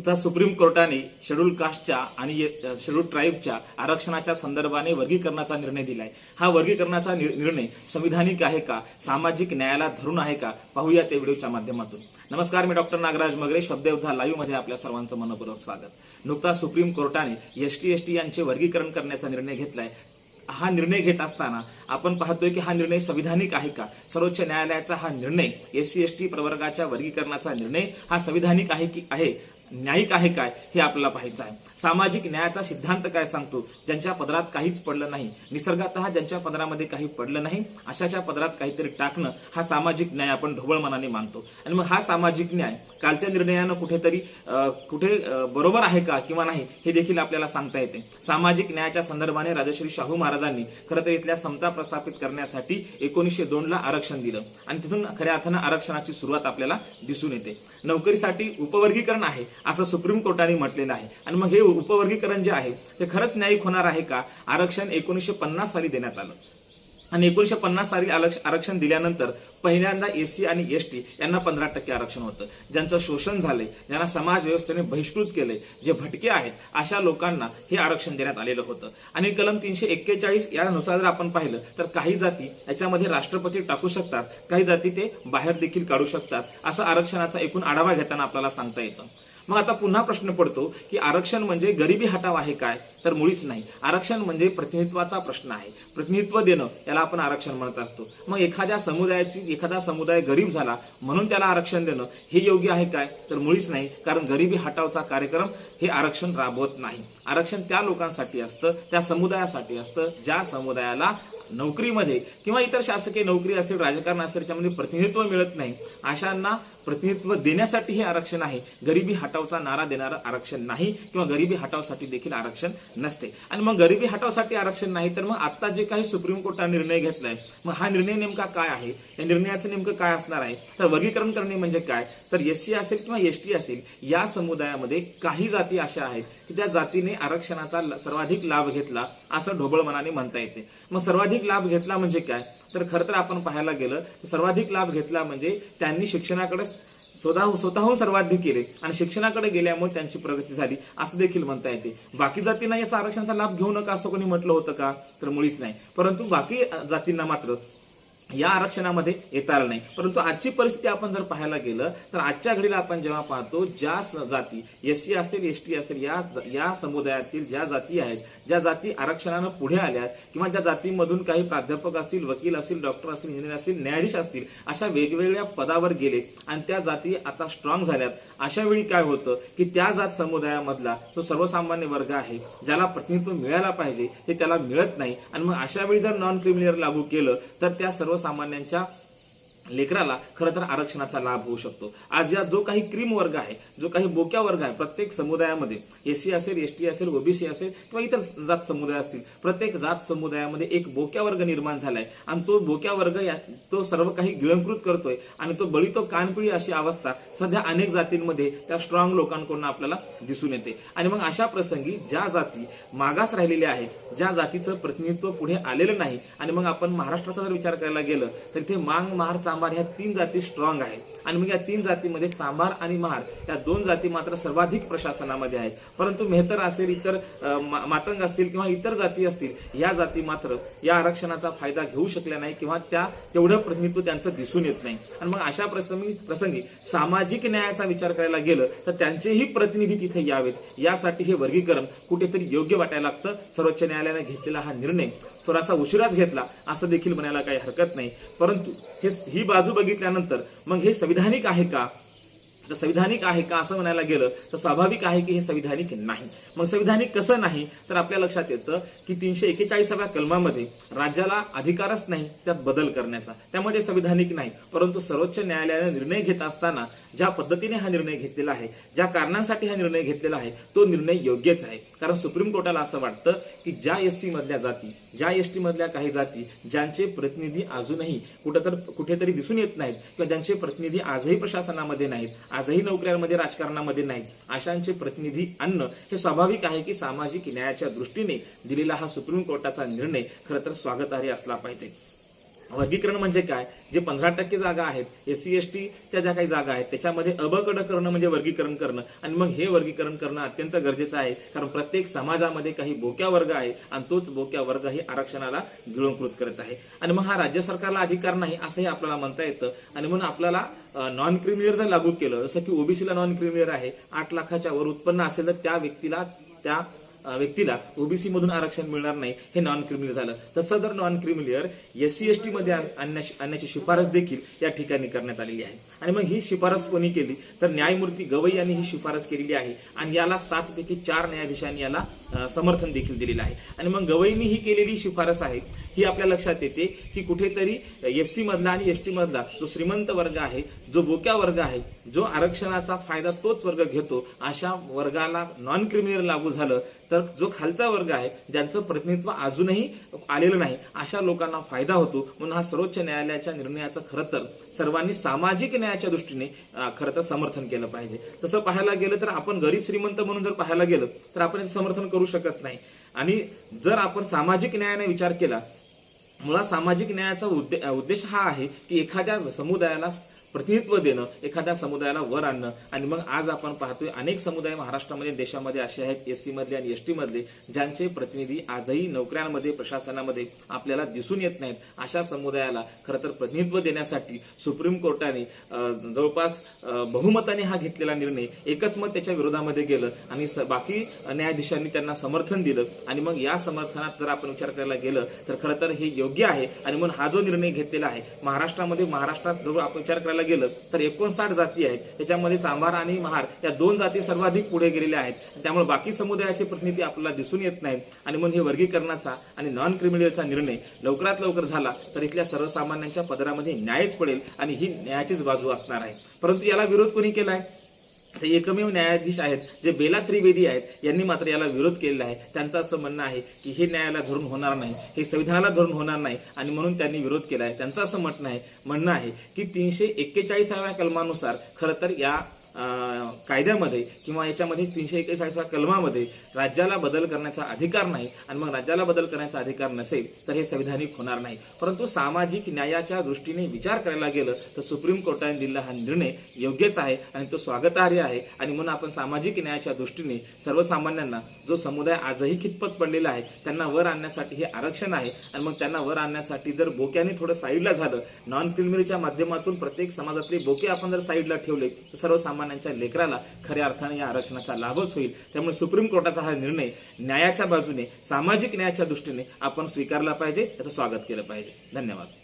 सुद्धा सुप्रीम कोर्टाने शेड्यूल कास्टच्या आणि शेड्यूल ट्राईबच्या आरक्षणाच्या संदर्भाने वर्गीकरणाचा निर्णय दिलाय. हा वर्गीकरणाचा निर्णय संविधानिक आहे का? सामाजिक न्यायाला धरून आहे का? पाहूया ते व्हिडिओच्या माध्यमातून. नमस्कार मी डॉक्टर नागराज मगरे शब्दयोद्धा लाईव्हमध्ये आपल्या सर्वांचं मनपूर्वक स्वागत. नुकताच सुप्रीम कोर्टाने एस टी एस टी यांचे वर्गीकरण करण्याचा निर्णय घेतलाय. हा निर्णय घेत असताना आपण पाहतोय की हा निर्णय संविधानिक आहे का? सर्वोच्च न्यायालयाचा हा निर्णय एस सी एस टी प्रवर्गाच्या वर्गीकरणाचा निर्णय हा संविधानिक आहे की आहे? न्यायिक आहे काय हे आपल्याला पाहायचं आहे. सामाजिक न्यायाचा सिद्धांत काय सांगतो? ज्यांच्या पदरात काहीच पडलं नाही. निसर्गात ज्यांच्या पदरामध्ये काही पडलं नाही अशाच्या पदरात काहीतरी टाकणं हा सामाजिक न्याय आपण ढोबळ मनाने मानतो. आणि मग हा सामाजिक न्याय कालच्या निर्णयानं कुठेतरी कुठे बरोबर आहे का किंवा नाही हे देखील आपल्याला सांगता येते. सामाजिक न्यायाच्या संदर्भाने राजश्री शाहू महाराजांनी खरं तर इथल्या समता प्रस्थापित करण्यासाठी एकोणीसशे दोन ला आरक्षण दिलं. आणि तिथून खऱ्या अर्थानं आरक्षणाची सुरुवात आपल्याला दिसून येते. नोकरीसाठी उपवर्गीकरण आहे. असं सुप्रीम कोर्टाने म्हटलेलं आहे. आणि मग हे उपवर्गीकरण जे आहे ते खरंच न्यायिक होणार आहे का? आरक्षण एकोणीसशे पन्नास साली देण्यात आलं. आणि एकोणीसशे पन्नास साली आरक्षण दिल्यानंतर पहिल्यांदा एस सी आणि एस टी यांना पंधरा टक्के आरक्षण होतं. ज्यांचं शोषण झालंय ज्यांना समाज व्यवस्थेने बहिष्कृत केले जे भटके आहेत अशा लोकांना हे आरक्षण देण्यात आलेलं होतं. आणि कलम तीनशे एक्केचाळीस यानुसार जर आपण पाहिलं तर काही जाती याच्यामध्ये राष्ट्रपती टाकू शकतात काही जाती ते बाहेर देखील काढू शकतात असं आरक्षणाचा एकूण आढावा घेताना आपल्याला सांगता येतं. मग आता पुन्हा प्रश्न पडतो की आरक्षण म्हणजे गरिबी हटाव आहे काय? तर मुळीच नाही. आरक्षण म्हणजे प्रतिनिधित्वाचा प्रश्न आहे. प्रतिनिधित्व देणं याला आपण आरक्षण म्हणत असतो. मग एखाद्या समुदायाची एखादा समुदाय गरीब झाला म्हणून त्याला आरक्षण देणं हे योग्य आहे काय? तर मुळीच नाही कारण गरिबी हटावचा कार्यक्रम हे आरक्षण राबवत नाही. आरक्षण त्या लोकांसाठी असतं त्या समुदायासाठी असतं ज्या समुदायाला नोकरीमध्ये किंवा इतर शासकीय नोकरी असेल राजकारण असेल त्याच्यामध्ये प्रतिनिधित्व मिळत नाही अशांना प्रतिनिधित्व देण्यासाठी हे आरक्षण आहे. गरिबी हटावचा नारा देणारं आरक्षण नाही किंवा गरिबी हटावसाठी देखील आरक्षण नसते. आणि मग गरिबी हटावसाठी आरक्षण नाही तर मग आता जे काही सुप्रीम कोर्टाने निर्णय घेतलाय मग हा निर्णय नेमका काय आहे? या निर्णयाचं नेमकं काय असणार आहे? तर वर्गीकरण करणे म्हणजे काय? तर एस सी असेल किंवा एस टी असेल या समुदायामध्ये काही जाती अशा आहेत की त्या जातीने आरक्षणाचा सर्वाधिक लाभ घेतला असं ढोबळ मनाने म्हणता येते. मग सर्वाधिक लाभ घेतला म्हणजे काय? तर खरं तर आपण पाहायला गेलं तर सर्वाधिक लाभ घेतला म्हणजे त्यांनी शिक्षणाकडे स्वतः स्वतःहून सर्वाधिक केले आणि शिक्षणाकडे गेल्यामुळे त्यांची प्रगती झाली असं देखील म्हणता येते. बाकी जातींना याचा आरक्षणाचा लाभ घेऊ नका असं कोणी म्हटलं होतं का? तर मुळीच नाही. परंतु बाकी जातींना मात्र या आरक्षणामध्ये येता आलं नाही. परंतु आजची परिस्थिती आपण जर पाहायला गेलं तर आजच्या घडीला आपण जेव्हा पाहतो ज्या जाती एस सी असतील एस टी असतील या या समुदायातील ज्या जाती आहेत ज्या जाती आरक्षणानं पुढे आल्यात किंवा ज्या जातीमधून काही प्राध्यापक असतील वकील असतील डॉक्टर असतील इंजिनियर असतील न्यायाधीश असतील अशा वेगवेगळ्या पदावर गेले आणि त्या जाती आता स्ट्रॉंग झाल्यात अशा वेळी काय होतं की त्या जात समुदायामधला जो सर्वसामान्य वर्ग आहे ज्याला प्रतिनिधित्व मिळायला पाहिजे ते त्याला मिळत नाही. आणि मग अशा वेळी जर नॉन क्रिमिनल लागू केलं तर त्या सर्व सर्वसामान्यांच्या लेकराला खरं तर आरक्षणाचा लाभ होऊ शकतो. आज या जो काही क्रीम वर्ग आहे जो काही बोक्या वर्ग आहे प्रत्येक समुदायामध्ये एस सी असेल एस टी असेल ओबीसी असेल किंवा इतर जात समुदाय असतील प्रत्येक जात समुदायामध्ये एक बोक्या वर्ग निर्माण झालाय आणि तो बोक्या वर्ग या तो सर्व काही गिळंकृत करतोय आणि तो बळी तो कानपिळी अशी अवस्था सध्या अनेक जातींमध्ये त्या स्ट्रॉंग लोकांकडून आपल्याला दिसून येते. आणि मग अशा प्रसंगी ज्या जाती मागास राहिलेल्या आहेत ज्या जातीचं प्रतिनिधित्व पुढे आलेलं नाही आणि मग आपण महाराष्ट्राचा जर विचार करायला गेलं तर इथे मांग महारचा चांभार ह्या तीन जाती स्ट्रॉंग आहेत. आणि मग या तीन जातीमध्ये चांभार आणि महार या दोन जाती मात्र सर्वाधिक प्रशासनामध्ये आहेत. परंतु मेहतर असेल इतर मातंग असतील किंवा इतर जाती असतील या जाती मात्र या आरक्षणाचा फायदा घेऊ शकल्या नाही किंवा त्या तेवढं प्रतिनिधित्व त्यांचं दिसून येत नाही. आणि मग अशा प्रसंगी प्रसंगी सामाजिक न्यायाचा विचार करायला गेलं तर त्यांचेही प्रतिनिधी तिथे यावेत. यासाठी हे वर्गीकरण कुठेतरी योग्य वाटायला लागतं. सर्वोच्च न्यायालयाने घेतलेला हा निर्णय थोडासा उशिराच घेतला असं देखील म्हणायला काही हरकत नाही. परंतु हे ही बाजू बघितल्यानंतर मग हे संविधानिक आहे का? तर संविधानिक आहे का असं म्हणायला गेलं तर स्वाभाविक आहे की हे संविधानिक नाही. मग संविधानिक कसं नाही? तर आपल्या लक्षात येतं की तीनशे एकेचाळीसाव्या कलमामध्ये राज्याला अधिकारच नाही त्यात बदल करण्याचा. त्यामध्ये संविधानिक नाही परंतु सर्वोच्च न्यायालयाने निर्णय घेत असताना ज्या पद्धतीने हा निर्णय घेतलेला आहे ज्या कारणांसाठी हा निर्णय घेतलेला आहे तो निर्णय योग्यच आहे. कारण सुप्रीम कोर्टाला असं वाटतं की ज्या एस सी मधल्या जाती ज्या एस टी मधल्या काही जाती ज्यांचे प्रतिनिधी अजूनही कुठं कुठेतरी दिसून येत नाहीत किंवा ज्यांचे प्रतिनिधी आजही प्रशासनामध्ये नाहीत आजही नोकऱ्यांमध्ये राजकारणामध्ये नाहीत अशांचे प्रतिनिधी आणणं हे स्वाभाविक आहे की सामाजिक न्यायाच्या दृष्टीने दिलेला हा सुप्रीम कोर्टाचा निर्णय खरं तर स्वागतार्ह असला पाहिजे. वर्गीकरण म्हणजे काय? जे पंधरा टक्के जागा आहेत एस सी एस टीच्या ज्या काही जागा आहेत त्याच्यामध्ये अबकड करणं म्हणजे वर्गीकरण करणं. आणि मग हे वर्गीकरण करणं अत्यंत गरजेचं आहे कारण प्रत्येक समाजामध्ये काही बोक्या वर्ग आहे आणि तोच बोक्या वर्ग ही आरक्षणाला गिळंकृत करत आहे. आणि मग हा राज्य सरकारला अधिकार नाही असंही आपल्याला म्हणता येतं. आणि म्हणून आपल्याला नॉन क्रिमिलियर जर लागू केलं जसं की ओबीसीला नॉन क्रिमिलियर आहे आठ लाखाच्या वर उत्पन्न असेल तर त्या व्यक्तीला त्या व्यक्तीला ओबीसी मधून आरक्षण मिळणार नाही हे नॉन क्रिमिनल झालं. तसं जर non creamy layer S C S T मध्ये आणण्याची शिफारस देखील या ठिकाणी करण्यात आलेली आहे. आणि मग ही शिफारस कोणी केली? तर न्यायमूर्ती गवई यांनी ही शिफारस केलेली आहे आणि याला सात पैकी चार न्यायाधीशांनी याला समर्थन देखील दिलेलं आहे. आणि मग गवईनी ही केलेली शिफारस आहे ही आपल्या लक्षात येते की कुठेतरी एस सी मधला आणि एस टी मधला जो श्रीमंत वर्ग आहे जो बोक्या वर्ग आहे जो आरक्षणाचा फायदा तोच वर्ग घेतो अशा वर्गाला नॉन क्रिमिनल लागू झालं तर जो खालचा वर्ग आहे ज्यांचं प्रतिनिधित्व अजूनही आलेलं नाही अशा लोकांना फायदा होतो. म्हणून हा सर्वोच्च न्यायालयाच्या निर्णयाचं खरं तर सर्वांनी सामाजिक न्यायाच्या दृष्टीने खरं तर समर्थन केलं पाहिजे. तसं पाहायला गेलं तर आपण गरीब श्रीमंत म्हणून जर पाहायला गेलं तर आपण याचं समर्थन करू शकत नाही. आणि जर आपण सामाजिक न्यायाने विचार केला मुळात सामाजिक न्यायाचा उद्दे- उद्देश हा आहे की एखाद्या समुदायाला प्रतिनिधित्व देणं एखाद्या समुदायाला वर आणणं. आणि मग आज आपण पाहतोय अनेक समुदाय महाराष्ट्रामध्ये देशामध्ये असे आहेत एस सी मधले आणि एस टी मधले ज्यांचे प्रतिनिधी आजही नोकऱ्यांमध्ये प्रशासनामध्ये आपल्याला दिसून येत नाहीत. अशा समुदायाला खरं तर प्रतिनिधित्व देण्यासाठी सुप्रीम कोर्टाने जवळपास बहुमताने हा घेतलेला निर्णय. एकच मत त्याच्या विरोधामध्ये गेलं आणि बाकी न्यायाधीशांनी त्यांना समर्थन दिलं. आणि मग या समर्थनात जर आपण विचार करायला गेलं तर खरं तर हे योग्य आहे. आणि म्हणून हा जो निर्णय घेतलेला आहे महाराष्ट्रामध्ये महाराष्ट्रात जर आपण विचार करायला गेलं तर एकोणसाठ जाती आहेत. त्याच्यामध्ये चांभार आणि महार या दोन जाती सर्वाधिक पुढे गेलेल्या आहेत. त्यामुळे बाकी समुदायाचे प्रतिनिधी आपल्याला दिसून येत नाहीत. आणि म्हणून हे वर्गीकरणाचा आणि नॉन क्रिमिनलचा निर्णय लवकरात लवकर झाला तर इथल्या सर्वसामान्यांच्या पदरामध्ये न्यायच पडेल आणि ही न्यायाचीच बाजू असणार आहे. परंतु याला विरोध कोणी केला आहे ते एकमेव न्यायाधीश आहेत जे बेला त्रिवेदी आहेत यांनी मात्र याला विरोध केलेला आहे. त्यांचं असं म्हणणं आहे की हे न्यायाला धरून होणार नाही हे संविधानाला धरून होणार नाही आणि म्हणून त्यांनी विरोध केला आहे. त्यांचं असं म्हणणं आहे म्हणणं आहे की तीनशे एक्केचाळीसाव्या कलमानुसार खरं तर या कायद्यामध्ये किंवा याच्यामध्ये तीनशे एकेचाळीसव्या कलमामध्ये राज्याला बदल करण्याचा अधिकार नाही आणि मग राज्याला बदल करण्याचा अधिकार नसेल तर हे संविधानिक होणार नाही. परंतु सामाजिक न्यायाच्या दृष्टीने विचार करायला गेलं तर सुप्रीम कोर्टाने दिलेला हा निर्णय योग्यच आहे आणि तो स्वागतार्ह आहे. आणि म्हणून आपण सामाजिक न्यायाच्या दृष्टीने सर्वसामान्यांना जो समुदाय आजही खितपत पडलेला आहे त्यांना वर आणण्यासाठी हे आरक्षण आहे. आणि मग त्यांना वर आणण्यासाठी जर बोक्याने थोडं साईडला झालं नॉन क्रिमिनलच्या माध्यमातून प्रत्येक समाजातले बोके आपण जर साईडला ठेवले तर सर्वसामान्यांच्या लेकराला खऱ्या अर्थाने या आरक्षणाचा लाभच होईल. त्यामुळे सुप्रीम कोर्टाचा हा निर्णय न्यायाच्या बाजूने सामाजिक न्यायाच्या दृष्टीने आपण स्वीकारला पाहिजे याचं स्वागत केलं पाहिजे. धन्यवाद.